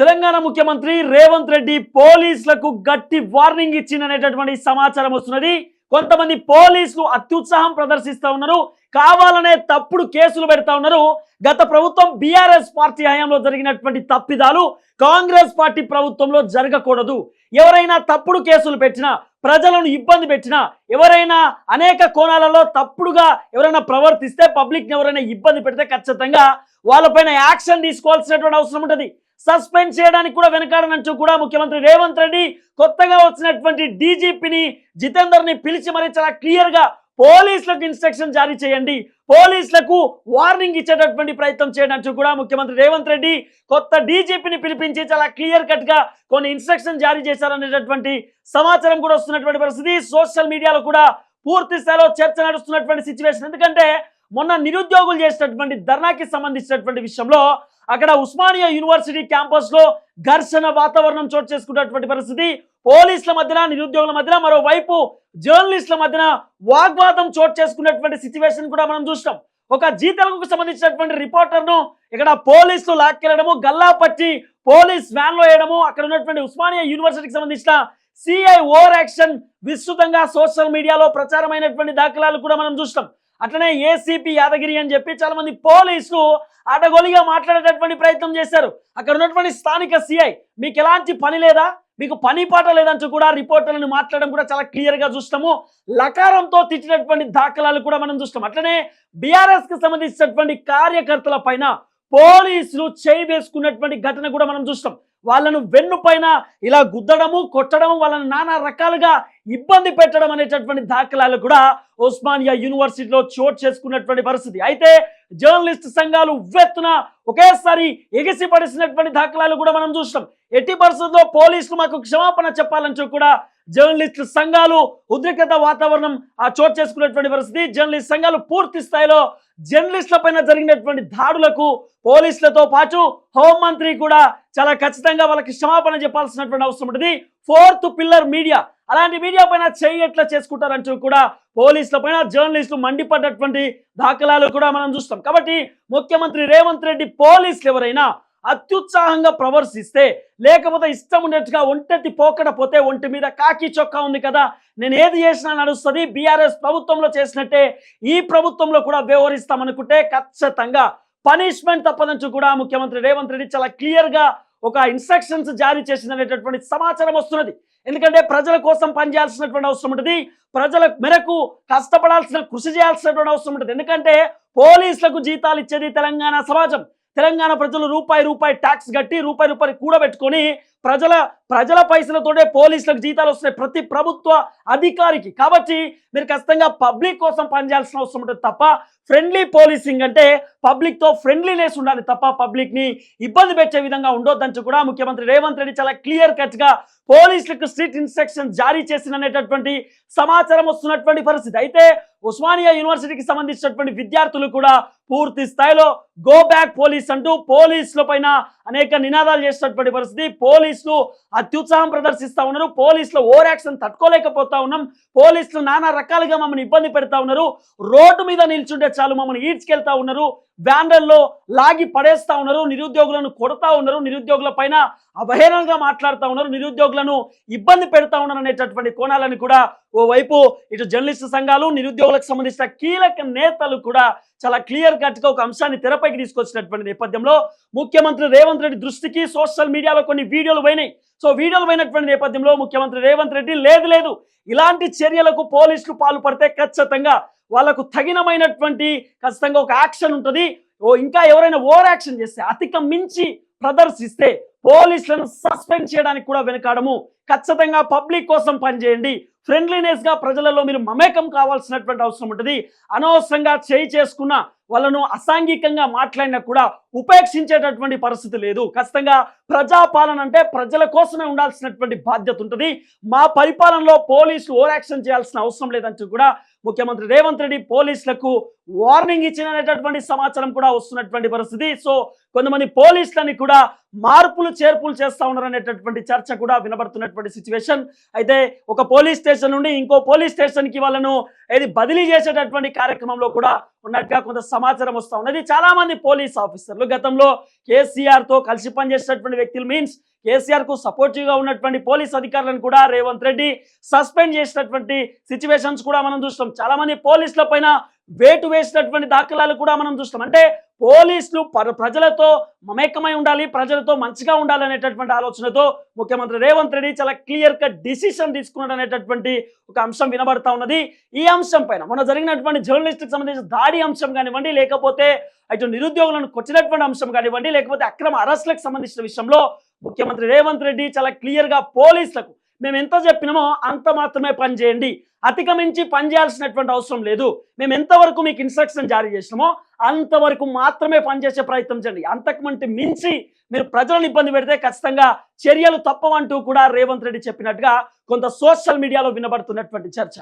తెలంగాణ ముఖ్యమంత్రి రేవంత్ రెడ్డి పోలీసులకు గట్టి వార్నింగ్ ఇచ్చిందనేటటువంటి సమాచారం వస్తున్నది. కొంతమంది పోలీసులు అత్యుత్సాహం ప్రదర్శిస్తూ ఉన్నారు. కావాలనే తప్పుడు కేసులు పెడతా ఉన్నారు. గత ప్రభుత్వం బీఆర్ఎస్ పార్టీ హయాంలో జరిగినటువంటి తప్పిదాలు కాంగ్రెస్ పార్టీ ప్రభుత్వంలో జరగకూడదు. ఎవరైనా తప్పుడు కేసులు పెట్టినా ప్రజలను ఇబ్బంది పెట్టినా ఎవరైనా అనేక కోణాలలో తప్పుడుగా ఎవరైనా ప్రవర్తిస్తే పబ్లిక్ ఎవరైనా ఇబ్బంది పెడితే ఖచ్చితంగా వాళ్ళపైన యాక్షన్ తీసుకోవాల్సినటువంటి అవసరం ఉంటుంది. సస్పెండ్ చేయడానికి కూడా వెనకాడనంటూ కూడా ముఖ్యమంత్రి రేవంత్ రెడ్డి కొత్తగా వచ్చినటువంటి డీజీపీని జితేందర్ని పిలిచి మరి చాలా క్లియర్గా పోలీసులకు ఇన్స్ట్రక్షన్ జారీ చేయండి. పోలీసులకు వార్నింగ్ ఇచ్చేటటువంటి ప్రయత్నం చేయడానికి కూడా ముఖ్యమంత్రి రేవంత్ రెడ్డి కొత్త డీజీపీని పిలిపించి చాలా క్లియర్ కట్గా కొన్ని ఇన్స్ట్రక్షన్ జారీ చేశారనేటటువంటి సమాచారం కూడా వస్తున్నటువంటి పరిస్థితి. సోషల్ మీడియాలో కూడా పూర్తి స్థాయిలో చర్చ నడుస్తున్నటువంటి సిచ్యువేషన్. ఎందుకంటే మొన్న నిరుద్యోగులు చేసినటువంటి ధర్నాకి సంబంధించినటువంటి విషయంలో అక్కడ ఉస్మానియా యూనివర్సిటీ క్యాంపస్లో ఘర్షణ వాతావరణం చోటు చేసుకున్నటువంటి పరిస్థితి. పోలీసుల మధ్యన నిరుద్యోగుల మధ్యన మరోవైపు జర్నలిస్టుల మధ్యన వాగ్వాదం చోటు చేసుకున్నటువంటి సిచ్యువేషన్ కూడా మనం చూస్తాం ఒక జీతలకు సంబంధించినటువంటి రిపోర్టర్ను ఇక్కడ పోలీసులు లాక్కెళ్ళడము గల్లా పట్టి పోలీస్ వ్యాన్లో వేయడము అక్కడ ఉన్నటువంటి ఉస్మానియా యూనివర్సిటీకి సంబంధించిన సిఐ ఓవర్ యాక్షన్ విస్తృతంగా సోషల్ మీడియాలో ప్రచారమైనటువంటి దాఖలాలు కూడా మనం చూస్తాం అట్లనే ఏసీపీ యాదగిరి అని చెప్పి చాలా మంది పోలీసులు అడగొలిగా మాట్లాడేటటువంటి ప్రయత్నం చేశారు. అక్కడ ఉన్నటువంటి స్థానిక సిఐ మీకు ఎలాంటి పని లేదా? మీకు పని పాట లేదంటూ కూడా రిపోర్టర్లను మాట్లాడడం కూడా చాలా క్లియర్గా చూస్తాము. లకారంతో తిట్టినటువంటి దాఖలాలు కూడా మనం చూస్తాం. అట్లనే బీఆర్ఎస్కి సంబంధించినటువంటి కార్యకర్తల పైన పోలీసులు చేయి వేసుకున్నటువంటి ఘటన కూడా మనం చూస్తాం. వాళ్ళను వెన్ను పైన ఇలా గుద్దడము కొట్టడము వాళ్ళని నానా రకాలుగా ఇబ్బంది పెట్టడం అనేటటువంటి దాఖలాలు కూడా ఉస్మానియా యూనివర్సిటీలో చోటు చేసుకున్నటువంటి పరిస్థితి. అయితే జర్నలిస్ట్ సంఘాలు ఉవ్వెత్తున ఒకేసారి ఎగిసి పడిసినటువంటి దాఖలాలు కూడా మనం చూస్తాం ఎట్టి పరిస్థితుల్లో పోలీసులు మాకు క్షమాపణ చెప్పాలని కూడా జర్నలిస్ట్ సంఘాలు ఉద్రిక్తత వాతావరణం ఆ చోటు చేసుకున్నటువంటి పరిస్థితి. జర్నలిస్ట్ సంఘాలు పూర్తి స్థాయిలో జర్నలిస్టుల పైన జరిగినటువంటి దాడులకు పోలీసులతో పాటు హోంమంత్రి కూడా చాలా ఖచ్చితంగా వాళ్ళకి క్షమాపణ చెప్పాల్సినటువంటి అవసరం ఉంటుంది. ఫోర్త్ పిల్లర్ మీడియా అలాంటి మీడియా పైన చేయి ఎట్లా చేసుకుంటారంటూ కూడా పోలీసుల పైన జర్నలిస్టులు మండిపడ్డటువంటి దాఖలాలు కూడా మనం చూస్తాం. కాబట్టి ముఖ్యమంత్రి రేవంత్ రెడ్డి పోలీసులు ఎవరైనా అత్యుత్సాహంగా ప్రవర్తిస్తే లేకపోతే ఇష్టం ఉన్నట్టుగా ఒంటెత్తి పోకడపోతే ఒంటి మీద కాకి చొక్కా ఉంది కదా నేను ఏది చేసినా నడుస్తుంది బీఆర్ఎస్ ప్రభుత్వంలో చేసినట్టే ఈ ప్రభుత్వంలో కూడా వ్యవహరిస్తామనుకుంటే ఖచ్చితంగా పనిష్మెంట్ తప్పదంటూ కూడా ముఖ్యమంత్రి రేవంత్ రెడ్డి చాలా క్లియర్గా ఒక ఇన్స్ట్రక్షన్స్ జారీ చేసిందనేటటువంటి సమాచారం వస్తున్నది. ఎందుకంటే ప్రజల కోసం పనిచేయాల్సినటువంటి అవసరం ఉంటుంది ప్రజల మేరకు కష్టపడాల్సిన కృషి చేయాల్సినటువంటి అవసరం ఉంటుంది. ఎందుకంటే పోలీసులకు జీతాలు ఇచ్చేది తెలంగాణ సమాజం. తెలంగాణ ప్రజలు రూపాయి రూపాయి ట్యాక్స్ కట్టి రూపాయి రూపాయి కూడబెట్టుకొని ప్రజల ప్రజల పైసలతోనే పోలీసులకు జీతాలు వస్తున్నాయి ప్రతి ప్రభుత్వ అధికారికి. కాబట్టి మీరు ఖచ్చితంగా పబ్లిక్ కోసం పనిచేయాల్సిన అవసరం ఉంటుంది తప్ప ఫ్రెండ్లీ పోలీసింగ్ అంటే పబ్లిక్తో ఫ్రెండ్లీనెస్ ఉండాలి తప్ప పబ్లిక్ని ఇబ్బంది పెట్టే విధంగా ఉండొద్దని కూడా ముఖ్యమంత్రి రేవంత్ రెడ్డి చాలా క్లియర్ కట్గా పోలీసులకు స్ట్రీట్ ఇన్స్ట్రక్షన్ జారీ చేసిననేటటువంటి సమాచారం వస్తున్నటువంటి పరిస్థితి. అయితే ఉస్మానియా యూనివర్సిటీకి సంబంధించినటువంటి విద్యార్థులు కూడా పూర్తి స్థాయిలో గో బ్యాక్ పోలీస్ అంటూ పోలీసుల పైన అనేక నినాదాలు చేసినటువంటి పరిస్థితి. పోలీసులు అత్యుత్సాహం ప్రదర్శిస్తూ ఉన్నారు. పోలీసులు ఓవర్ యాక్షన్ తట్టుకోలేకపోతా ఉన్నాం. పోలీసులు నానా రకాలుగా మమ్మల్ని ఇబ్బంది పెడతా ఉన్నారు. రోడ్డు మీద నిల్చుంటే చాలు మమ్మల్ని ఈడ్చుకెళ్తా ఉన్నారు. బ్యానర్లో లాగి పడేస్తా ఉన్నారు. నిరుద్యోగులను కొడతా ఉన్నారు. నిరుద్యోగుల పైన అవహేళనగా మాట్లాడుతూ ఉన్నారు. నిరుద్యోగులను ఇబ్బంది పెడతా ఉన్నారు అనేటటువంటి కోణాలను కూడా ఓవైపు ఇటు జర్నలిస్టు సంఘాలు నిరుద్యోగులకు సంబంధించిన కీలక నేతలు కూడా చాలా క్లియర్ కట్గా ఒక అంశాన్ని తెరపైకి తీసుకొచ్చినటువంటి నేపథ్యంలో ముఖ్యమంత్రి రేవంత్ రెడ్డి దృష్టికి సోషల్ మీడియాలో కొన్ని వీడియోలు పోయినాయి. సో వీడియోలు పోయినటువంటి నేపథ్యంలో ముఖ్యమంత్రి రేవంత్ రెడ్డి లేదు లేదు. ఇలాంటి చర్యలకు పోలీసులు పాల్పడితే ఖచ్చితంగా వాళ్ళకు తగినమైనటువంటి ఖచ్చితంగా ఒక యాక్షన్ ఉంటుంది. ఓ ఇంకా ఎవరైనా ఓవర్ యాక్షన్ చేస్తే అతిక మించి ప్రదర్శిస్తే పోలీసులను సస్పెండ్ చేయడానికి కూడా వెనకాడము. ఖచ్చితంగా పబ్లిక్ కోసం పనిచేయండి. ఫ్రెండ్లీనెస్గా ప్రజలలో మీరు మమేకం కావాల్సినటువంటి అవసరం ఉంటుంది. అనవసరంగా చేయి చేసుకున్న వాళ్ళను అసాంఘికంగా మాట్లాడినా కూడా ఉపేక్షించేటటువంటి పరిస్థితి లేదు. ఖచ్చితంగా ప్రజాపాలన అంటే ప్రజల కోసమే ఉండాల్సినటువంటి బాధ్యత ఉంటుంది. మా పరిపాలనలో పోలీసులు ఓవర్ యాక్షన్ చేయాల్సిన అవసరం లేదంటూ కూడా ముఖ్యమంత్రి రేవంత్ రెడ్డి పోలీసులకు వార్నింగ్ ఇచ్చినటువంటి సమాచారం కూడా వస్తున్నటువంటి పరిస్థితి. సో కొంతమంది పోలీసులని కూడా మార్పులు చేర్పులు చేస్తా ఉన్నారనేటటువంటి చర్చ కూడా వినబడుతున్నటువంటి సిచ్యువేషన్ అయితే ఒక పోలీస్ స్టేషన్ స్టేషన్ నుండి ఇంకో పోలీస్ స్టేషన్కి వాళ్ళను ఏది బదిలీ చేసేటటువంటి కార్యక్రమంలో కూడా ఉన్నట్టుగా కొంత సమాచారం వస్తా ఉన్నది. చాలా మంది పోలీస్ ఆఫీసర్లు. గతంలో కేసీఆర్తో కలిసి పనిచేసినటువంటి వ్యక్తులు మీన్స్ కేసీఆర్కు సపోర్టివ్గా ఉన్నటువంటి పోలీస్ అధికారులను కూడా రేవంత్ రెడ్డి సస్పెండ్ చేసినటువంటి సిచ్యువేషన్స్ కూడా మనం చూస్తాం. చాలా మంది పోలీసుల పైన వేటు వేసినటువంటి దాఖలాలు కూడా మనం చూస్తాం. అంటే పోలీసులు ప్రజలతో మమేకమై ఉండాలి ప్రజలతో మంచిగా ఉండాలి అనేటటువంటి ఆలోచనతో ముఖ్యమంత్రి రేవంత్ రెడ్డి చాలా క్లియర్ కట్ డిసిషన్ తీసుకున్నాడు అనేటటువంటి ఒక అంశం వినబడతా ఉన్నది. ఈ అంశం పైన మొన్న జరిగినటువంటి జర్నలిస్ట్కి సంబంధించిన దాడి అంశం కానివ్వండి లేకపోతే అటు నిరుద్యోగులను కొట్టినటువంటి అంశం కానివ్వండి లేకపోతే అక్రమ అరెస్టులకు సంబంధించిన విషయంలో ముఖ్యమంత్రి రేవంత్ రెడ్డి చాలా క్లియర్గా పోలీసులకు మేము ఎంత చెప్పినామో అంత మాత్రమే పని చేయండి. పనిచేయాల్సినటువంటి పని చేయాల్సినటువంటి అవసరం లేదు. మేము ఎంతవరకు మీకు ఇన్స్ట్రక్షన్ జారీ చేసినామో అంతవరకు మాత్రమే పనిచేసే ప్రయత్నం చేయండి. అంతకుమంటి మించి మీరు ప్రజలను ఇబ్బంది పెడితే ఖచ్చితంగా చర్యలు తప్పవంటూ కూడా రేవంత్ రెడ్డి చెప్పినట్టుగా కొంత సోషల్ మీడియాలో వినబడుతున్నటువంటి చర్చ.